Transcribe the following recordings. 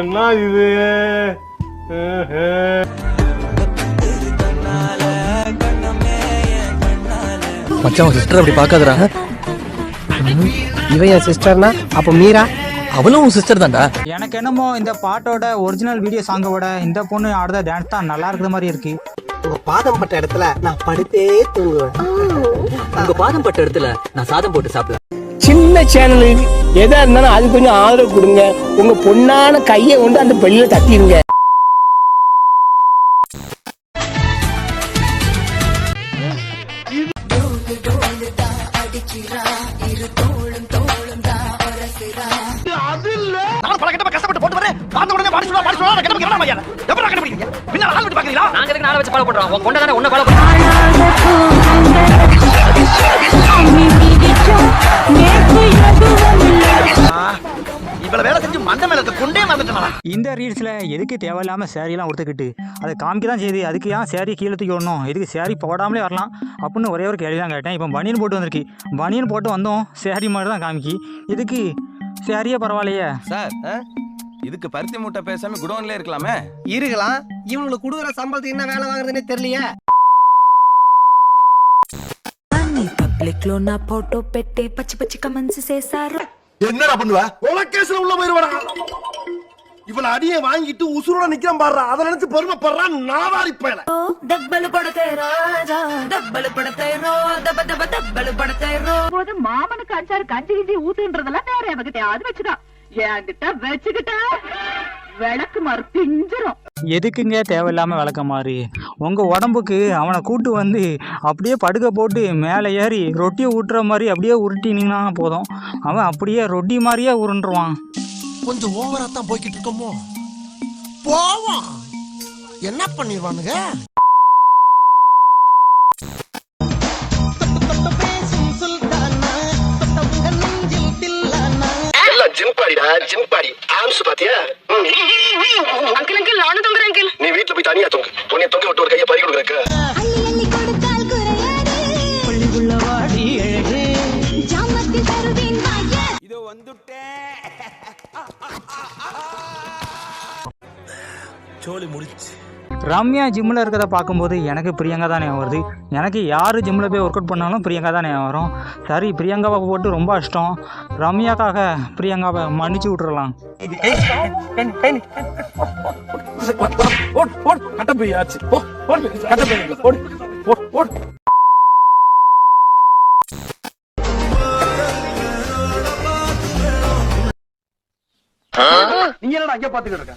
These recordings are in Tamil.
என்ன இது? மச்சான் உன் சிஸ்டர் அப்படி பார்க்காதடா. இவன் என் சிஸ்டர்னா அப்போ மீரா? அவளும் உன் சிஸ்டர் தான்டா. எனக்கு என்னமோ இந்த பாட்டோட ஒரிஜினல் வீடியோ சாங்கோட இந்த பொண்ணு ஆடுற டான்ஸ் தான் நல்லா இருக்கிற மாதிரி இருக்கு. உங்க பாதம் பட்ட இடத்துல நான் படுத்தே தூங்குவேன். உங்க பாதம் பட்ட இடத்துல நான் சாதம் போட்டு சாப்பிடுவேன். சின்ன சேனலுக்கு எதா இருந்தாலும் அது கொஞ்சம் ஆதரவு கொடுங்க. உங்க பொண்ணான கையை கொண்டு அந்த பெல்லில தட்டிடுங்க நாங்க எதுக்கு நாளை வச்சு ஃபாலோ பண்றோம்? உன் கொண்டா தானே உன்னை ஃபாலோ பண்றோம்? இந்த ரீல்ஸில் எதுக்கு தேவையில்லாமல் சேரீலாம் உடுத்துக்கிட்டு அதை காமிக்க தான் செய்யுது அதுக்கு ஏன் சேரீ கீழே தூக்கி விடணும் எதுக்கு சேரீ போடாமலே வரலாம் அப்படின்னு ஒரே ஒரு கேள்வி தான் கேட்டேன் இப்போ பனியன் போட்டு வந்திருக்கு பனியன் போட்டு வந்தோம் சேரீ மாதிரி தான் காமிக்கி இதுக்கு சேரீயே பரவாயில்லையே சார் இதுக்கு பருத்தி மூட்டை பேசாம குடோன்ல இருக்கலாமே இருக்கலாம் இவங்களுக்கு கொடுக்குற சம்பளத்துக்கு என்ன வேலை வாங்குறதுன்னே தெரியலையே అన్ని పబ్లిక్ లో నా ఫోటో పెట్టే పచ్చి పచ్చి కమెంట్స్ చేశారు என்னடா பண்ணுவ உலகேஸ்ல உள்ள போயிருவாடா இவள அடிய வாங்கிட்டு உசுரோட நிக்கிறேன் பாடுறா அதை நினைச்சு பெருமைப்படுறான் நாவாரி பயல தப்பலு படத்தை ராஜா தப்பலு படத்தை ரோ தப்ப தப்ப தப்பலு படத்தை ரோ. போது மாமனுக்கு அஞ்சாறு கஞ்சி கிஞ்சி ஊத்துன்றதெல்லாம் வேற எவகிட்ட அது வச்சுக்கா என்கிட்ட வச்சுக்கிட்ட விளக்கு மாறு பிஞ்சிரும். எதுக்குங்க தேவையில்லாம விளக்க மாறு உங்க உடம்புக்கு அவனை கூட்டு வந்து அப்படியே படுக்க போட்டு மேலே ஏறி ரொட்டியை ஊட்டுற மாதிரி அப்படியே உருட்டினீங்கன்னா போதும். அவன் அப்படியே ரொட்டி மாதிரியே உருண்டுருவான். கொஞ்சம் ஓவரா தான் போய்கிட்டு இருக்கோமோ? போவோம். என்ன பண்ணிடுவானுங்க? ஜிம் பாடிடா ஜிம் பாடி. ஆம்ஸ் பாத்தியா? அங்கிள் அங்கிள் நானும் தொங்குறேன் அங்கிள். நீ வீட்டுல போய் தனியா தொங்கு. உன்னை தொங்க விட்டு ஒரு கையை பறி கொடுக்குறக்க ரம்யா ஜிம்மில் இருக்கிறத பார்க்கும்போது எனக்கு பிரியங்கா தானே வருது. எனக்கு யார் ஜிம்மில் போய் ஒர்க் அவுட் பண்ணாலும் பிரியங்கா தானே வரும். சரி பிரியங்காவை போட்டு ரொம்ப இஷ்டம் ரம்யாக்காக பிரியங்காவை மன்னிச்சு விட்டுறலாம். நீ என்னடா அங்க பாத்துக்கிட்டு இருக்க?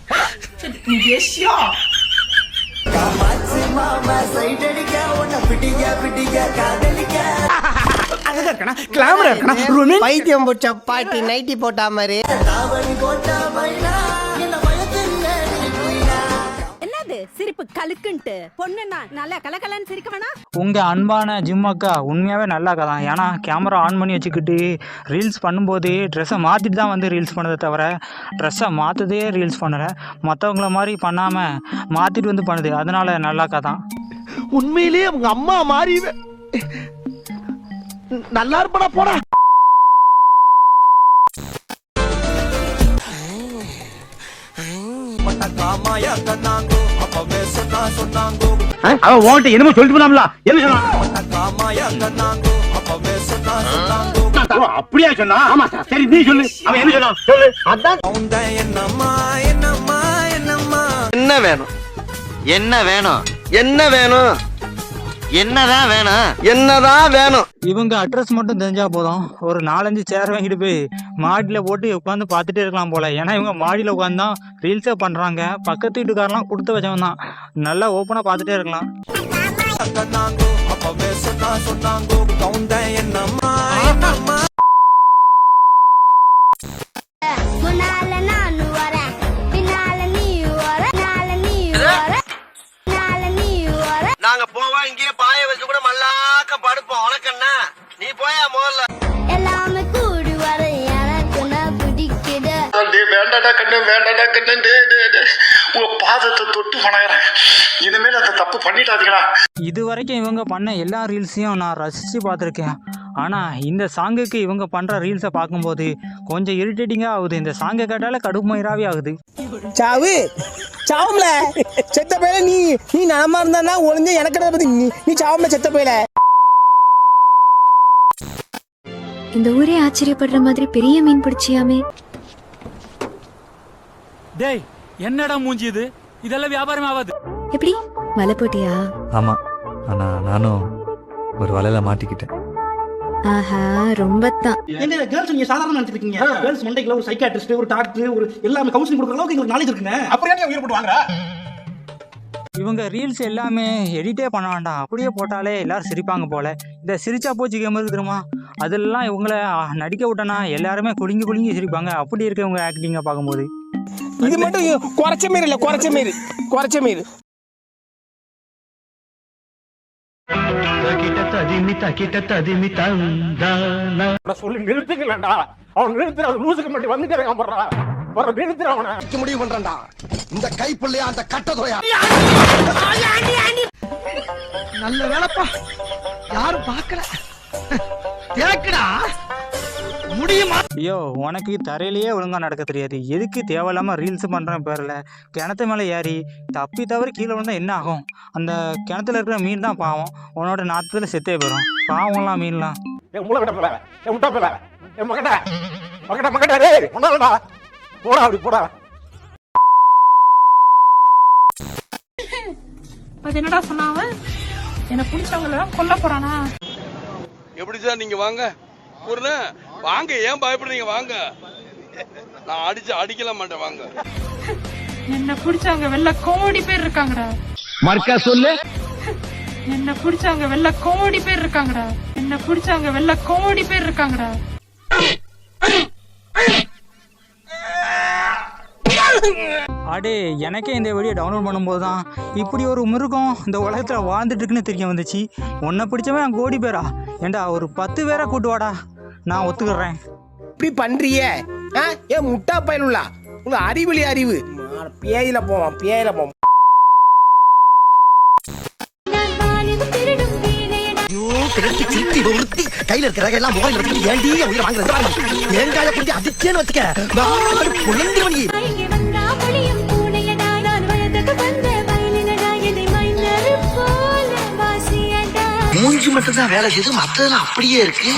பைத்தியம் பிடிச்ச பாட்டி நைட்டி போட்டா மாதிரி சிரிப்பு கலுக்குன்ட்டு. பொண்ணுன்னா நல்லா கலகலன்னு சிரிக்க வேணா. உங்கள் அன்பான ஜிம் அக்கா உண்மையாகவே நல்லா தான் ஏன்னா கேமரா ஆன் பண்ணி வச்சுக்கிட்டு ரீல்ஸ் பண்ணும்போது ட்ரெஸ்ஸை மாற்றிட்டு தான் வந்து ரீல்ஸ் பண்ணதை தவிர ட்ரெஸ்ஸை மாற்றுதே ரீல்ஸ் பண்ணலை. மற்றவங்கள மாதிரி பண்ணாமல் மாற்றிட்டு வந்து பண்ணுது. அதனால நல்லாக்கா தான். உண்மையிலேயே அவங்க அம்மா மாறி நல்லா இருப்படா போடா. அவன் உன்கிட்ட என்னமோ சொல்லிட்டு போனாம்ல என்ன சொன்னான் அப்படியா சொன்னா? ஆமா சார். சரி நீ சொல்லு. அவன் என்ன சொன்னான்? சொல்லு. அதான். என்ன வேணும்? என்ன வேணும்? என்ன வேணும்? என்னதான் வேணும் என்னதான் வேணும் இவங்க அட்ரஸ் மட்டும் தெரிஞ்சா போதும் ஒரு நாலஞ்சு சேர் வாங்கிட்டு போய் மாடியில் போட்டு உட்காந்து பார்த்துட்டே இருக்கலாம் போல ஏன்னா இவங்க மாடியில் உட்காந்து தான் ரீல்ஸே பண்ணுறாங்க பக்கத்து வீட்டுக்காரெல்லாம் கொடுத்து வச்சவன் தான் நல்லா ஓப்பனாக பார்த்துட்டே இருக்கலாம் முன்னால வேண்டாடா கண்ணு வேண்டாடா கண்ணு டே டே டே. உங்க பாதத்தை தொட்டு வணங்குறேன். இனிமேல் அந்த தப்பு பண்ணிட்டாதீங்களா இது வரைக்கும் இவங்க பண்ண எல்லா ரீல்ஸையும் நான் ரசித்து பார்த்துருக்கேன். ஆனால் இந்த சாங்குக்கு இவங்க பண்ணுற ரீல்ஸை பார்க்கும்போது கொஞ்சம் இரிட்டேட்டிங்காக ஆகுது. இந்த சாங்கை கேட்டாலே கடுமையாகவே ஆகுது. சாவு சாவும்ல. செத்த பையல நீ நீ நலமா இருந்தானா ஒளிஞ்ச எனக்கு பத்தி? நீ நீ சாவும்ல செத்த பையல. இந்த ஊரே ஆச்சரியப்படுற மாதிரி பெரிய மீன் பிடிச்சியாமே. டேய் என்னடா மூஞ்சி இது? இதெல்லாம் வியாபாரம் ஆகாது. எப்படி? வலை போட்டியா? ஆமாம் ஆனால் நானும் ஒரு வலையில் மாட்டிக்கிட்டேன். ஆஹா ரொம்ப தான் என்ன கேர்ள்ஸ் நீங்க சாதாரண நினைச்சிருக்கீங்க கேர்ள்ஸ் மண்டைக்குள்ள ஒரு சைக்காட்ரிஸ்ட் ஒரு டாக்டர் ஒரு எல்லாமே கவுன்சிலிங் கொடுக்குற அளவுக்கு எங்களுக்கு நாலேஜ் இருக்குங்க. அப்புறம் உயிர் போட்டு வாங்குற? இவங்க ரீல்ஸ் எல்லாமே எடிட்டே பண்ண வேண்டாம். அப்படியே போட்டாலே எல்லாரும் சிரிப்பாங்க போல. இந்த சிரிச்சா போச்சு கேம் இருக்கு தெரியுமா? அதெல்லாம் இவங்கள நடிக்க விட்டனா எல்லாருமே குலுங்கி குலுங்கி சிரிப்பாங்க. அப்படி இருக்க இவங்க ஆக்டிங்கை பார்க்கும்போது. இது மட்டும் குறைச்ச மாரி இல்ல குறைச்ச மாரி குறைச்ச மாரி. நிறுத்துக்கலடா. அவன் நிறுத்துற லூசுக்கு மட்டும் வந்துட்டு போடுறா வர நிறுத்துற அவனை. முடிவு பண்றான்டா. இந்த கைப்புள்ளையா அந்த கட்டதுறையா நல்ல வேலைப்பா. யாரும் பார்க்கல. தேக்கடா. முடியுமா? ஐயோ உனக்கு தரையிலேயே ஒழுங்கா நடக்க தெரியாது. எதுக்கு தேவையில்லாம ரீல்ஸ் பண்றேன் பேர்ல. கிணத்து மேலே ஏறி தப்பி தவறி கீழே விழுந்தா என்ன ஆகும்? அந்த கிணத்துல இருக்கிற மீன் தான் பாவம். உன்னோட நாத்துல செத்தே போயிடும் பாவம்லாம் மீன்லாம். போடா அப்படி போடா. அது என்னடா சொன்னாவ என்ன பிடிச்சவங்கள கொல்ல போறானா? எப்படி சார் நீங்க வாங்க. ஒரு வாங்க ஏன் பயப்படுறீங்க? வாங்க. நான் அடிச்சு அடிக்கல மாட்டேன் வாங்க. என்ன பிடிச்சவங்க வெள்ள கோடி பேர் இருக்காங்கடா. மர்க்கா சொல்லு. என்ன பிடிச்சவங்க வெள்ள கோடி பேர் இருக்காங்கடா. என்ன பிடிச்சவங்க வெள்ள கோடி பேர் இருக்காங்கடா. அடே எனக்கே இந்த வீடியோ டவுன்லோட் பண்ணும்போது தான் இப்படி ஒரு மிருகம் இந்த உலகத்தில் வாழ்ந்துட்டு இருக்குன்னு தெரிய வந்துச்சு. உன்னை பிடிச்சவன் கோடி பேரா. ஏண்டா ஒரு பத்து பேரை கூட்டு வாடா. நான் ஒத்துக்கிறேன். இப்படி பண்றிய? ஏன் முட்டா பயனுள்ளா உங்க அறிவிலி அறிவு. பேயில போவான் பேயில போவான் கையில இருக்கிற எல்லாம் மோகன் எடுத்து ஏண்டி உயிரை வாங்குறது? ஏங்காய குட்டி அதிச்சேன்னு வச்சுக்க? மூஞ்சி மட்டும் தான் வேலை செய்யுது மத்ததெல்லாம் அப்படியே இருக்கு.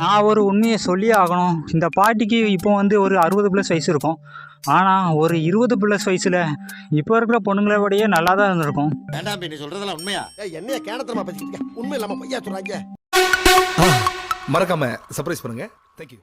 நான் ஒரு உண்மையை சொல்லியே ஆகணும். இந்த பாட்டிக்கு இப்போ வந்து ஒரு அறுபது ப்ளஸ் வயசு இருக்கும். ஆனால் ஒரு இருபது ப்ளஸ் வயசில் இப்போ இருக்கிற பொண்ணுங்களை விடையே நல்லா தான் இருந்திருக்கும். வேண்டாம் நீ சொல்றதெல்லாம் உண்மையா? என்னைய கேனத்தனமா பேசிக்கிட்டு உண்மை இல்லாம பையா சொல்றாங்க. மறக்காம சர்ப்ரைஸ் பண்ணுங்க. தேங்க்யூ